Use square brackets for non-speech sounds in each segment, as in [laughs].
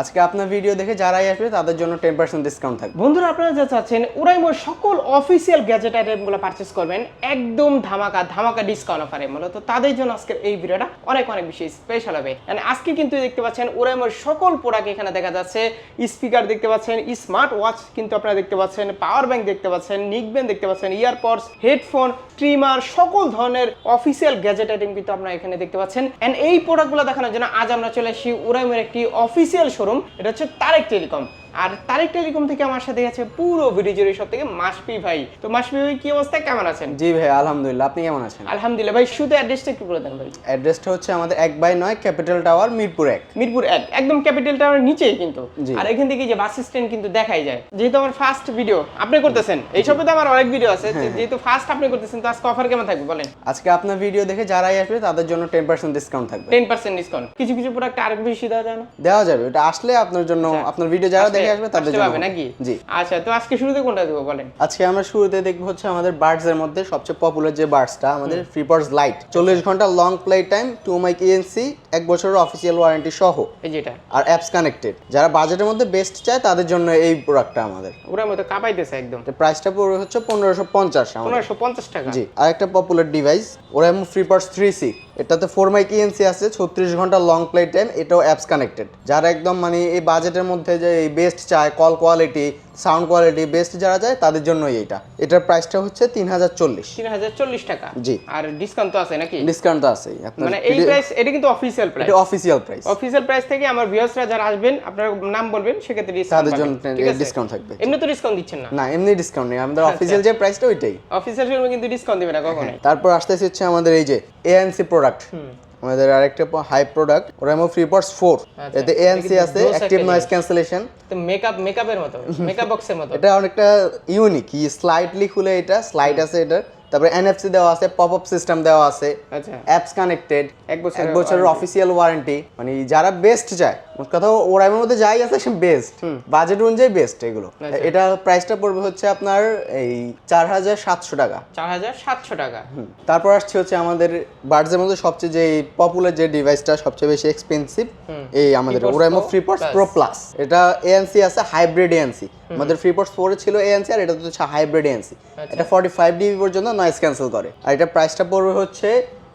আজকে আপনার ভিডিও দেখে যারাই আসবে, তাদের জন্য টেন পার্সেন্ট ডিসকাউন্ট থাকবে। বন্ধুরা, আপনারা যা চাচ্ছেন ওরাইমোর সকল অফিসিয়াল গ্যাজেট আইটেমগুলো পারচেস করবেন, একদম ধামাকা ধামাকা ডিসকাউন্ট অফারে মূলত তাদের জন্য আজকের এই ভিডিওটা অনেক অনেক বেশি স্পেশাল হবে। মানে আজকে কিন্তু দেখতে পাচ্ছেন ওরাইমোর সকল প্রোডাক্ট এখানে দেখা যাচ্ছে। স্পিকার দেখতে পাচ্ছেন স্মার্ট ওয়াচ কিন্তু আপনারা দেখতে পাচ্ছেন পাওয়ার ব্যাংক দেখতে পাচ্ছেন নিকবেন দেখতে পাচ্ছেন ইয়ারপডস হেডফোন ট্রিমার সকল ধরনের অফিসিয়াল গ্যাজেট আইটেম কিন্তু আপনারা এখানে দেখতে পাচ্ছেন। এন্ড এই প্রোডাক্টগুলো দেখানোর জন্য আজ আমরা চলে আসি ওরাইমের একটি অফিসিয়াল শোরুম এটা হচ্ছে তারেক টেলিকম। আর তারেক টেলিকম থেকে আমার সাথে আছে পুরো ভিডিও জুড়ে সব থেকে মাসপি ভাই। তো মাসপি ভাই কি অবস্থা? কেমন আছেন? জি ভাই আলহামদুলিল্লাহ। আপনি কেমন আছেন? আলহামদুলিল্লাহ ভাই শুধু অ্যাড্রেসটা একটু বলে দেন ভাই। অ্যাড্রেসটা হচ্ছে আমাদের এক বাই নয় ক্যাপিটাল টাওয়ার মিরপুর এক। মিরপুর এক একদম ক্যাপিটাল টাওয়ার নিচেই কিন্তু। আর এখান থেকে যে বাস স্ট্যান্ড কিন্তু দেখাই যায়। যেহেতু আমার ফার্স্ট ভিডিও আপনি করতেছেন? এই সবে তো আমার অনেক ভিডিও আছে। হ্যাঁ, যেহেতু ফার্স্ট আপনি করতেছেন তো আজকে অফার কেমন থাকবে বলেন? আজকে আপনার ভিডিও দেখে যারাই আসবে তাদের জন্য টেন পার্সেন্ট ডিসকাউন্ট থাকবে। টেন পার্সেন্ট ডিসকাউন্ট কিছু কিছু প্রোডাক্ট আরেক বেশি দেওয়া যায় না? দেওয়া যাবে। এটা আসলে আপনার জন্য আপনার ভিডিও যারা দেখে আসবে তাদের জন্য নাকি? জি। আচ্ছা তো আজকে শুরুতে কোনটা দেবো বলেন? আজকে আমরা শুরুতে দেখব হচ্ছে আমাদের বার্ডস এর মধ্যে সবচেয়ে পপুলার যে বার্ডসটা আমাদের ফ্রিপার্স লাইট চল্লিশ ঘণ্টা long play time two mic ENC এক বছরের অফিসিয়াল ওয়ারেন্টি সহ। এই যেটা। আর অ্যাপস কানেক্টেড যারা বাজেটের মধ্যে বেস্ট চায় তাদের জন্য এই প্রোডাক্টটা আমাদের। ওরা মতো কাঁপাইতেছে একদম। প্রাইসটা পড়বে হচ্ছে পনেরোশো পঞ্চাশ পনেরোশো পঞ্চাশ টাকা। জি আর একটা পপুলার ডিভাইস ওরা ফ্রিপার্স থ্রি সি এটাতে ফোর মাইক ইএনসি আছে, ছত্রিশ ঘণ্টা লং প্লে টাইম এটাও অ্যাপস কানেক্টেড যারা একদম মানে এই বাজেটের মধ্যে যে এই বেস্ট চায় call quality sound quality best যারা যায় তাদের জন্যই এইটা। এটার প্রাইসটা হচ্ছে তিন হাজার চল্লিশ। তিন হাজার চল্লিশ টাকা? জি। আর ডিসকাউন্ট তো আছে নাকি? ডিসকাউন্ট তো আছে মানে এই প্রাইস এটা কিন্তু অফিসিয়াল প্রাইস এটা অফিসিয়াল প্রাইস অফিসিয়াল প্রাইস থেকে আমার ভিউয়ার্সরা যারা আসবেন আপনার নাম বলবেন সেক্ষেত্রে তাদের জন্য ডিসকাউন্ট থাকবে। এমনি তো ডিসকাউন্ট দিচ্ছেন না। না এমনি ডিসকাউন্ট নেই। আমাদের অফিসিয়াল যে প্রাইসটা ওইটাই। অফিসিয়াল শোরুমে কিন্তু ডিসকাউন্ট দিবে না কখনোই। তারপর আসতেছে হচ্ছে আমাদের এই যে এএনসি প্রোডাক্ট আমাদের আরেকটা high product Oraimo FreePods four আচ্ছা, এতে এএনসি আছে অ্যাকটিভ নয়েজ ক্যান্সেলেশন তো মেকআপ মেকআপের মতো [laughs] মেকআপ বক্সের মতো। এটা অনেকটা ইউনিক ই স্লাইডলি খুলে এটা স্লাইড আছে এটা তারপরে এনএফসি দেওয়া আছে পপ আপ সিস্টেম দেওয়া আছে। আচ্ছা। অ্যাপস কানেক্টেড এক বছর এক বছরের অফিসিয়াল ওয়ারেন্টি মানে যারা বেস্ট চায় মোট কথা ওরামের মধ্যে যাই আছে সে বেস্ট বাজেট অনুযায়ী বেস্ট এগুলো। আচ্ছা। এটা প্রাইসটা পড়বে হচ্ছে আপনার এই চার হাজার সাতশো টাকা। চার হাজার সাতশো টাকা। তারপর আসছে হচ্ছে আমাদের বার্ডসের মধ্যে সবচেয়ে যে পপুলার যে ডিভাইসটা সবচেয়ে বেশি এক্সপেন্সিভ এই আমাদের ওরাইমো ফ্রিপোর্টস প্রো প্লাস এটা এএনসি আছে হাইব্রিড এএনসি আমাদের ফ্রিপোর্টস ফোরে ছিল এএনসি আর এটা তো হচ্ছে হাইব্রিড এএনসি। এটা ফর্টি ফাইভ ডিবি পর্যন্ত নয়েজ ক্যান্সেল করে। আর এটা প্রাইসটা পড়বে হচ্ছে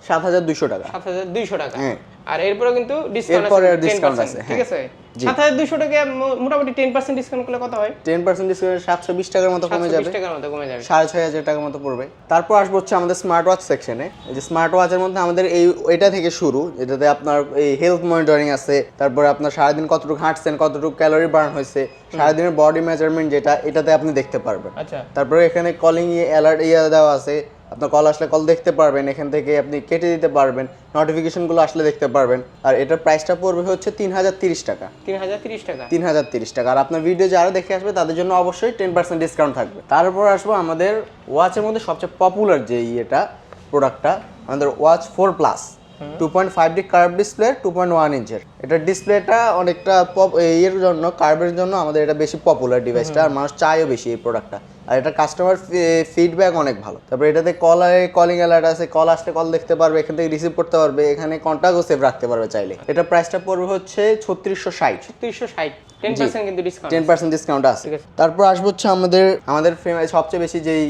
সাত হাজার দুশো টাকা। সাত হাজার দুইশো টাকা। হ্যাঁ। আর এরপরে কিন্তু ডিসকাউন্ট এরপরে আছে discount 10% আছে, ঠিক হ্যাঁ। আছে। সাত হাজার দুইশো টাকা মোটামুটি টেন পার্সেন্ট ডিসকাউন্ট করলে কত হয়? টেন পার্সেন্ট ডিসকাউন্ট সাতশো বিশ টাকার মতো কমে যাবে। টাকার মতো কমে যাবে। সাড়ে ছয় হাজার টাকার মতো পড়বে। তারপর আসব হচ্ছে আমাদের স্মার্ট ওয়াচ সেকশনে যে স্মার্ট ওয়াচের মধ্যে আমাদের এই এটা থেকে শুরু। এটাতে আপনার এই হেলথ মনিটরিং আছে। তারপরে আপনার সারাদিন কতটুকু হাঁটছেন কতটুকু ক্যালোরি বার্ন হয়েছে সারাদিনের বডি মেজারমেন্ট যেটা এটাতে আপনি দেখতে পারবেন। আচ্ছা। তারপরে এখানে কলিং অ্যালার্ট ইয়ে দেওয়া আছে। আপনার কল আসলে কল দেখতে পারবেন এখান থেকে আপনি কেটে দিতে পারবেন নোটিফিকেশনগুলো আসলে দেখতে পারবেন। আর এটার প্রাইসটা পড়বে হচ্ছে তিন হাজার তিরিশ টাকা। তিন হাজার তিরিশ টাকা? তিন হাজার তিরিশ টাকা। আর আপনার ভিডিও যারা দেখে আসবে তাদের জন্য অবশ্যই টেন পার্সেন্ট ডিসকাউন্ট থাকবে। তারপর আসব আমাদের ওয়াচের মধ্যে সবচেয়ে পপুলার যে ইয়েটা প্রোডাক্টটা আমাদের watch four plus two point five D curve display two point one ইঞ্চের এটার ডিসপ্লেটা অনেকটা পপ এর জন্য কার্ভের জন্য আমাদের এটা বেশি পপুলার ডিভাইসটা আর মানুষ চায়ও বেশি এই প্রোডাক্টটা আর এটা কাস্টমার ফিডব্যাক অনেক ভালো। তারপরে এটাতে কল কলিং অ্যালার্ট আছে কল আসলে কল দেখতে পারবে এখান থেকে রিসিভ করতে পারবে এখানে কন্ট্যাক্টও সেভ রাখতে পারবে চাইলে। এটা প্রাইসটা পড়বে হচ্ছে ছত্রিশশো ষাট। তিরিশশো ষাট। টেন পার্সেন্ট ডিসকাউন্ট আছে। তারপর আসব হচ্ছে আমাদের আমাদের সবচেয়ে বেশি যেই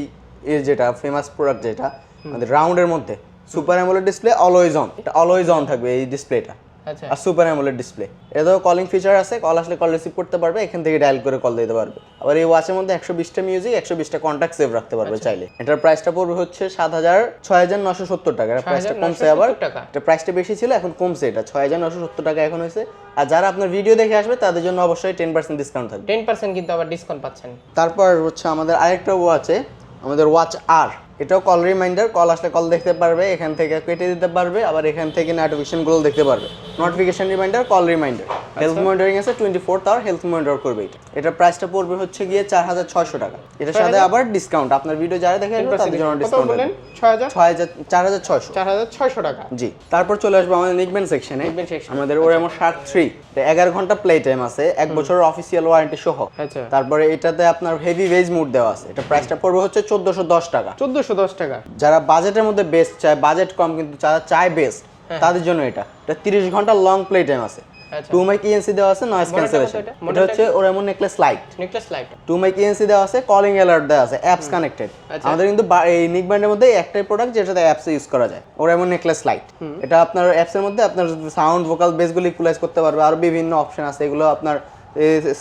যেটা ফেমাস প্রোডাক্ট যেটা আমাদের রাউন্ডের মধ্যে। Super AMOLED display always on এটা অলওয়েজ অন থাকবে এই ডিসপ্লেটা আচ্ছা। আর সুপার অ্যামোলেড ডিসপ্লে এটাও কলিং ফিচার আছে কল আসলে কল রিসিভ করতে পারবে এখান থেকে ডায়াল করে কল দিতে পারবে। আবার এই ওয়াচের মধ্যে একশো বিশটা মিউজিক একশো বিশটা কন্ট্যাক্ট সেভ রাখতে পারবে আচ্ছা। চাইলে। এটার প্রাইসটা পড়বে হচ্ছে সাত হাজার ছয় হাজার নশো সত্তর টাকা। এটার প্রাইসটা কমছে আবার। 6,970 টাকা। এটা প্রাইসটা বেশি ছিল এখন কমছে এটা। ছয় হাজার নশো সত্তর টাকা এখন হয়েছে। আর যারা আপনার ভিডিও দেখে আসবে তাদের জন্য অবশ্যই টেন পার্সেন্ট ডিসকাউন্ট থাকবে। টেন পার্সেন্ট কিন্তু আবার ডিসকাউন্ট পাচ্ছেন। তারপর হচ্ছে আমাদের আরেকটা ওয়াচে আমাদের ওয়াচ আর এটাও কল রিমাইন্ডার কল আসলে কল দেখতে পারবে, এখান থেকে কেটে দিতে পারবে, আবার এখান থেকে নোটিফিকেশনগুলো দেখতে পারবে। Notification reminder call reminder health monitoring আছে twenty four hour health monitor করবে এটা। এটার প্রাইসটা পড়বে হচ্ছে গিয়ে চার হাজার ছয়শো টাকা। এটার সাথে আবার ডিসকাউন্ট আপনার ভিডিও যারা দেখে আসবে তাদের জন্য ডিসকাউন্ট ছয় হাজার? চার হাজার ছয়শো। চার হাজার ছয়শো টাকা। জি। তারপর চলে আসব আমাদের নিকবেন সেকশনে। আমাদের ওর এমন শার্ক থ্রি এগারো ঘণ্টা প্লে টাইম আছে এক বছরের অফিসিয়াল ওয়ারেন্টি সহ। আচ্ছা। তারপরে এটাতে আপনার হেভি ভেজ মুড দেওয়া আছে। এটা প্রাইসটা পড়বে হচ্ছে চোদ্দোশো দশ টাকা। চোদ্দোশো দশ টাকা। যারা বাজেটের মধ্যে বেস্ট চায় বাজেট কম কিন্তু যারা চায় বেস্ট তাদের জন্য এটা। এটা তিরিশ ঘণ্টা লং প্লে টাইম আছে। টু মাইক ইএনসি দেওয়া আছে নয়েজ ক্যান্সেলেশন এটা? হচ্ছে Oraimo necklace lite necklace lite two mic ENC দেওয়া আছে কলিং অ্যালার্ট দেওয়া আছে অ্যাপস কানেক্টেড আচ্ছা। আমাদের কিন্তু এই নিক ব্যান্ডের মধ্যে একটাই প্রোডাক্ট যেটাতে অ্যাপস ইউজ করা যায়। ওর এমন নেকলেস লাইট এটা আপনার অ্যাপসের মধ্যে আপনার সাউন্ড ভোকাল বেসগুলো ইকুলাইজ করতে পারবে আর বিভিন্ন অপশন আছে এগুলো আপনার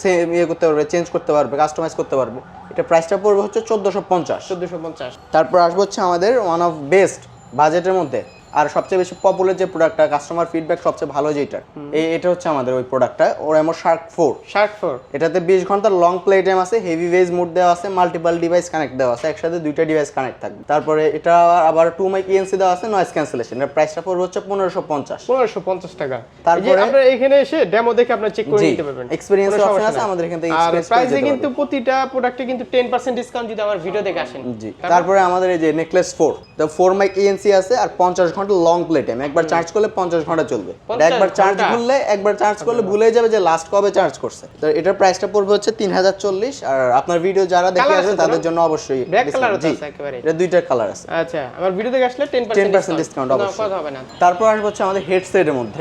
সেম ইয়ে করতে পারবে চেঞ্জ করতে পারবে কাস্টমাইজ করতে পারবে। এটা প্রাইসটা পড়বে হচ্ছে চোদ্দোশো পঞ্চাশ। চোদ্দোশো পঞ্চাশ। তারপর আসব হচ্ছে আমাদের ওয়ান অফ বেস্ট বাজেটের মধ্যে। আর সবচেয়ে বেশি পপুলার যে প্রোডাক্টটা কাস্টমার ফিডব্যাক সবচেয়ে ভালো যেটা এই এটা হচ্ছে আমাদের ওই প্রোডাক্টটা Oraimo shark four shark four এটাতে বিশ ঘণ্টার লং প্লে টাইম আছে হেভি ওয়েজ মোড দেওয়া আছে মাল্টিপাল ডিভাইস কানেক্ট দেওয়া আছে একসাথে দুইটা ডিভাইস কানেক্ট থাকবে। তারপরে এটা আবার টু মাইক ইএনসি দেওয়া আছে নয়েজ ক্যান্সেলেশন এর প্রাইসটা পড়বে হচ্ছে পনেরোশো পঞ্চাশ। পনেরোশো পঞ্চাশ টাকা। তারপরে- আপনার এখানে এসে ডেমো দেখে আপনার চেক করে নিতে পারবেন। option সমস্যা আছে, আমাদের এখান থেকে আর প্রাইসে কিন্তু প্রতিটা প্রোডাক্টে কিন্তু টেন পার্সেন্ট ডিসকাউন্ট যদি আমার ভিডিও দেখে আসেন। জি তারপরে আমাদের এই যে নেকলেস ফোর তো ফোর মাইক ইএনসি আছে আর পঞ্চাশ ঘণ্টা লং প্লে টাইম একবার চার্জ করলে পঞ্চাশ ঘণ্টা চলবে। একবার চার্জ করলে একবার চার্জ করলে ভুলে যাবে যে লাস্ট কবে চার্জ করছে। তো এটার প্রাইসটা পড়বে হচ্ছে তিন হাজার চল্লিশ আর আপনার ভিডিও যারা দেখে আসবে তাদের জন্য অবশ্যই। এটা দুইটা কালার আছে। আচ্ছা আমার ভিডিও দেখে আসলে টেন 10% discount অবশ্যই। তারপর আসবে হচ্ছে আমাদের হেডসেটের মধ্যে।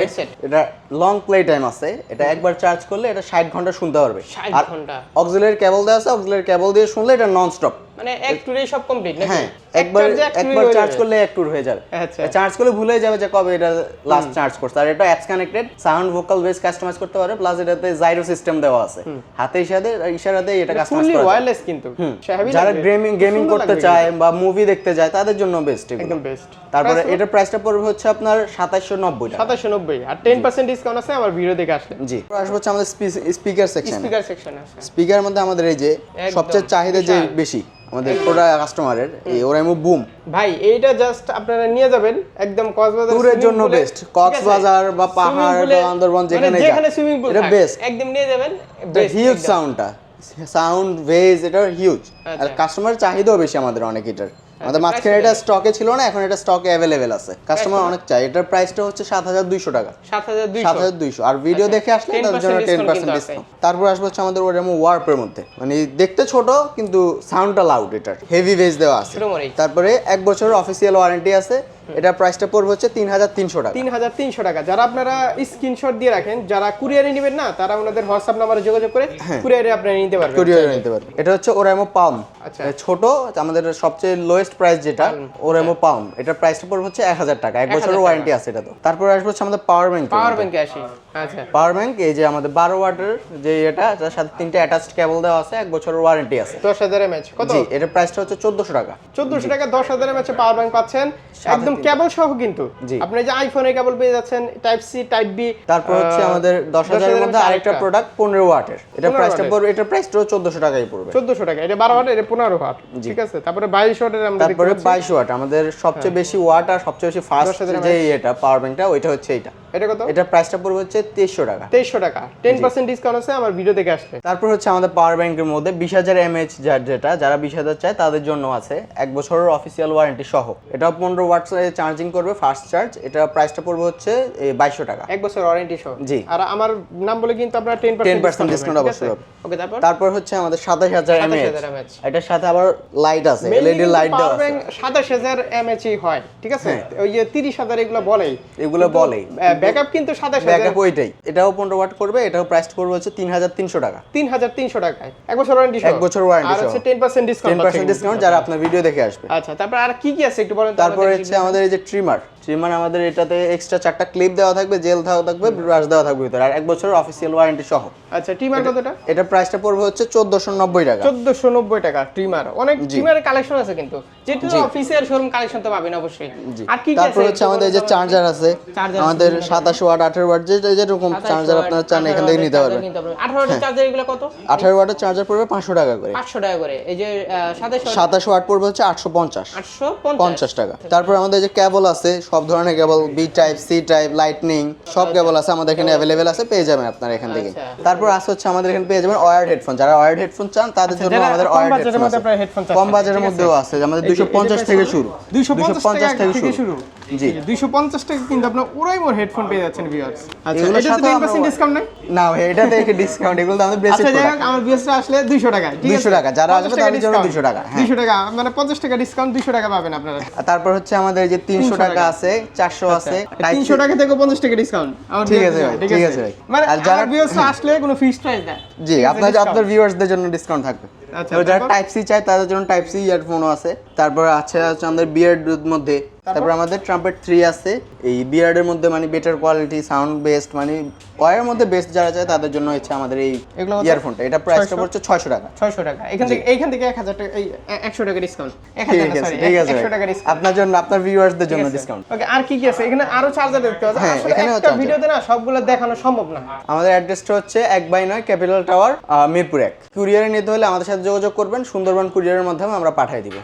এটা লং প্লে টাইম আছে। এটা একবার চার্জ করলে এটা ষাট ঘণ্টা শুনতে পারবে। 60 আর ঘণ্টা। অক্সিলারি কেবল দেওয়া আছে অক্সিলারি কেবল দিয়ে শুনলে এটা নন স্টপ মানে এক টুরেই সব কমপ্লিট হ্যাঁ। একবার একবার চার্জ করলে এক হয়ে যাবে। আচ্ছা। চার্জ করলে ভুলে যাবে যে কবে এটা লাস্ট চার্জ করছে। আর এটা apps connected sound vocal bass customise করতে পারে প্লাস এটাতে জাইরো সিস্টেম দেওয়া আছে। হাতে ইশারাতে ইশারাতে এটা কাস্টমাইজ করা ওয়্যারলেস কিন্তু। যারা গেমিং গেমিং করতে চায় বা মুভি দেখতে চায় তাদের জন্য বেস্ট একদম বেস্ট তারপরে এটার প্রাইসটা পড়বে হচ্ছে আপনার সাতাশশো নব্বই টাকা। সাতাশশো নব্বই। আর টেন পার্সেন্ট ডিসকাউন্ট আছে আমার ভিডিও দেখে আসলে জি। আসব হচ্ছে আমাদের স্পিকার সেকশন স্পিকার সেকশন আছে। স্পিকার মধ্যে আমাদের এই যে সবচেয়ে চাহিদা যে বেশি আমাদের প্রোডাক্ট কাস্টমারের এই ওরাইমো বুম ভাই এইটা জাস্ট আপনারা নিয়ে যাবেন একদম কক্সবাজার ট্যুরের জন্য বেস্ট কক্সবাজার বা পাহাড় বা আন্দরবন মানে যেখানে যেখানে সুইমিং পুল এটা বেস্ট একদম নিয়ে যাবেন হিউজ সাউন্ডটা সাউন্ড ভেজ এটা হিউজ আর আচ্ছা। কাস্টমার চাহিদাও বেশি আমাদের অনেক এটার। আমাদের price মাঝখানে এটা স্টকে ছিল না এখন এটা স্টকে অ্যাভেলেবেল আছে। কাস্টমার অনেক চাই এটার প্রাইসটা হচ্ছে সাত হাজার দুইশো টাকা। সাত হাজার দুইশো। আর ভিডিও আচ্ছা, দেখে আসলে 10% তাদের জন্য টেন পার্সেন্ট ডিসকাউন্ট তারপর আসবে হচ্ছে আমাদের ওরকম ওয়ার্পের মধ্যে। মানে দেখতে ছোট কিন্তু সাউন্ডটা লাউড এটার। হেভি বেস দেওয়া আছে। তারপরে এক বছরের অফিসিয়াল ওয়ারেন্টি আছে। এটা প্রাইসটা পড়বে হচ্ছে তিন হাজার তিনশো টাকা। তিন হাজার তিনশো টাকা। যারা আপনারা স্ক্রিনশট দিয়ে রাখেন যারা কুরিয়ারে নেবেন না তারা ওনাদের হোয়াটসঅ্যাপ নাম্বারে যোগাযোগ করে কুরিয়ারে আপনারা নিতে পারবেন। কুরিয়ার নিতে পারবে এটা হচ্ছে ওরাইমো পাম আচ্ছা। ছোট আমাদের সবচেয়ে লোয়েস্ট প্রাইস যেটা ওরাইমো পাম এটার প্রাইসটা পড়বে হচ্ছে এক হাজার টাকা এক বছরের ওয়ারেন্টি আছে এটা তো। তারপর আসবে হচ্ছে আমাদের পাওয়ার ব্যাংক পাওয়ার ব্যাংকে আসি। আচ্ছা। পাওয়ার ব্যাংক এই যে আমাদের বারো ওয়াটের যে এটা তার সাথে তিনটে অ্যাটাচড কেবল দেওয়া আছে এক বছরের ওয়ারেন্টি আছে। দশ হাজার এমএচ কত? জি এটার প্রাইসটা হচ্ছে চোদ্দশো টাকা। চোদ্দশো টাকা দশ হাজার এমএচ পাওয়ার ব্যাংক পাচ্ছেন। একদম কেবল সহ কিন্তু। আপনি যে আইফোনের কেবল পেয়ে যাচ্ছেন টাইপ সি টাইপ বি তারপর হচ্ছে আমাদের দশ হাজারের মধ্যে আরেকটা প্রোডাক্ট পনেরো ওয়াটের। এটা 15 প্রাইসটা। পড়বে এটার প্রাইসটাও চোদ্দশো টাকাই পড়বে। চোদ্দশো টাকা এটা বারো ওয়াট এটা পনেরো ওয়াট ঠিক আছে? তারপরে বাইশ ওয়াটের আমরা তারপরে পাচ্ছি। বাইশ ওয়াট আমাদের সবচেয়ে বেশি ওয়াট আর সবচেয়ে বেশি ফাস্ট যে এটা পাওয়ার ব্যাংকটা ওইটা হচ্ছে এইটা। এটা কত? এটার প্রাইসটা পড়বে হচ্ছে তেইশশো টাকা। তেইশশো টাকা। টেন পার্সেন্ট ডিসকাউন্ট আছে আমার ভিডিও দেখে আসলে। তারপর হচ্ছে আমাদের পাওয়ার ব্যাংকের মধ্যে বিশ হাজার এমএচ যেটা যারা বিশ হাজার চায় তাদের জন্য আছে এক বছরের অফিসিয়াল ওয়ারেন্টি সহ। এটা পনেরো ওয়াট চার্জিং করবে ফাস্ট চার্জ এটা প্রাইসটা পড়বে হচ্ছে বাইশশো টাকা। এক বছর ওয়ারেন্টি সহ। জি। আর আমার নাম বলে কিন্তু আপনারা টেন 10% discount অবশ্যই হবে। ওকে তারপর? তারপর হচ্ছে আমাদের সাতাশ হাজার এমএচ 27,000 mAh এটার সাথে আবার লাইট আছে এলইডি লাইট দেওয়া আছে। bank 27000 mAh হয় ঠিক আছে? ওই যে 30000 এগুলো বলেই। এগুলো বলেই। ব্যাকআপ কিন্তু 27000 ব্যাকআপ ওইটাই। এটাও পনেরো ওয়াট করবে এটাও প্রাইস করবে হচ্ছে তিন হাজার তিনশো টাকা। 3300 টাকায়। এক বছর ওয়ারেন্টি এক বছর আর সহ। হচ্ছে 10% ডিসকাউন্ট টেন পার্সেন্ট ডিসকাউন্ট যারা আপনার ভিডিও দেখে আসবে। আচ্ছা তারপর আর কি কি আছে একটু বলেন তারপর হচ্ছে আমাদের এই যে ট্রিমার ট্রিমার আমাদের এটাতে এক্সট্রা চারটা ক্লিপ দেওয়া থাকবে জেল দেওয়া থাকবে ব্রাশ দেওয়া থাকবে ভিতরে। আর এক বছরের অফিসিয়াল ওয়ারেন্টি সহ। আচ্ছা টিমার কতটা? এটা প্রাইসটা পড়বে হচ্ছে চোদ্দশো নব্বই টাকা। 1490 টাকা ট্রিমার অনেক ট্রিমারের কালেকশন আছে কিন্তু। যেটা অফিসিয়াল শোরুম কালেকশন তো পাবেন অবশ্যই। আর কি কি আছে? তারপর হচ্ছে আমাদের যে চার্জার আছে। আমাদের সাতাশ ওয়াট আঠারো ওয়াট যে যেরকম চার্জার আপনারা চান এখান থেকে নিতে পারবেন। 18 ওয়াটের চার্জার এগুলো কত? আঠারো ওয়াটের চার্জার পড়বে পাঁচশো টাকা করে। 800 টাকা করে। এই যে 27 সাতাশ ওয়াট পড়বে হচ্ছে আটশো পঞ্চাশ। 850 পঞ্চাশ। টাকা। তারপর আমাদের যে কেবল আছে সব ধরনের cable B type C type lightning সব কেবল আছে আমাদের এখানে অ্যাভেলেবেল আছে পেয়ে যাবেন আপনারা এখান থেকে আচ্ছা। তারপর আছে হচ্ছে আমাদের এখানে পেয়ে যাবেন ওয়ার্ড হেডফোন যারা ওয়ার্ড হেডফোন চান তাদের জন্য আমাদের ওয়ার্ড হেডফোন কম বাজারের? মধ্যেও আছে আমাদের দুশো পঞ্চাশ থেকে শুরু 250 পঞ্চাশ থেকে শুরু। জি। দুইশো পঞ্চাশ টাকা কিন্তু ওরাইমোর হেডফোন পেয়ে যাচ্ছেন ভিউয়ার্স আচ্ছা এটা ডিসকাউন্ট নাই? না ডিসকাউন্ট এগুলো তো আমাদের আচ্ছা যাই হোক আমার ভিউয়ার্সরা আসলে দুইশো টাকা ঠিক 200 টাকা, যারা আসবে তাদের জন্য 200 টাকা, হ্যাঁ। 200 টাকা মানে পঞ্চাশ টাকা ডিসকাউন্ট দুইশো টাকা পাবেন আপনারা। তারপর হচ্ছে আমাদের যে তিনশো 300 টাকা। আছে চারশো আছে Type C- তিনশো টাকা থেকে পঞ্চাশ টাকা ডিসকাউন্ট আমার ঠিক আছে ভাই, ঠিক আছে? ভাই। মানে যারা- ভিউয়ার্সরা আসলে কোনো ফিক্সড প্রাইস দেয় জি আপনার। আপনার ভিউয়ার্সদের জন্য ডিসকাউন্ট থাকবে। আচ্ছা, যারা টাইপ সি চায় তাদের জন্য টাইপ সি ইয়ারফোনও আছে। তারপর আছে হচ্ছে আমাদের বিয়ার্ড মধ্যে তারপর? আমাদের ট্রাম্পেট থ্রি আছে। এই বিয়ার্ডের মধ্যে মানে বেটার কোয়ালিটি সাউন্ড বেস্ট মানে ওয়ারের মধ্যে বেস্ট যারা চায় তাদের জন্য হচ্ছে আমাদের এই ইয়ারফোনটা এটা প্রাইসটা পড়ছে ছয়শো টাকা। ছয়শো টাকা। এখান থেকে এইখান থেকে এক হাজার টাকা একশো টাকা ডিসকাউন্ট ঠিক আছে আপনার জন্য আপনার ভিউয়ার্সদের জন্য ডিসকাউন্ট ওকে আর কি কি আছে? এখানে আরও চার্জার দেখতে পাচ্ছেন। হ্যাঁ, charger। ভিডিওতে না সবগুলো দেখানো সম্ভব না। আমাদের অ্যাড্রেসটা হচ্ছে এক বাই নয় ক্যাপিটাল টাওয়ার মিরপুর এক। কুরিয়ারে নিতে হলে আমাদের সাথে যোগাযোগ করবেন। সুন্দরবন কুরিয়ারের মাধ্যমে আমরা পাঠিয়ে দিব।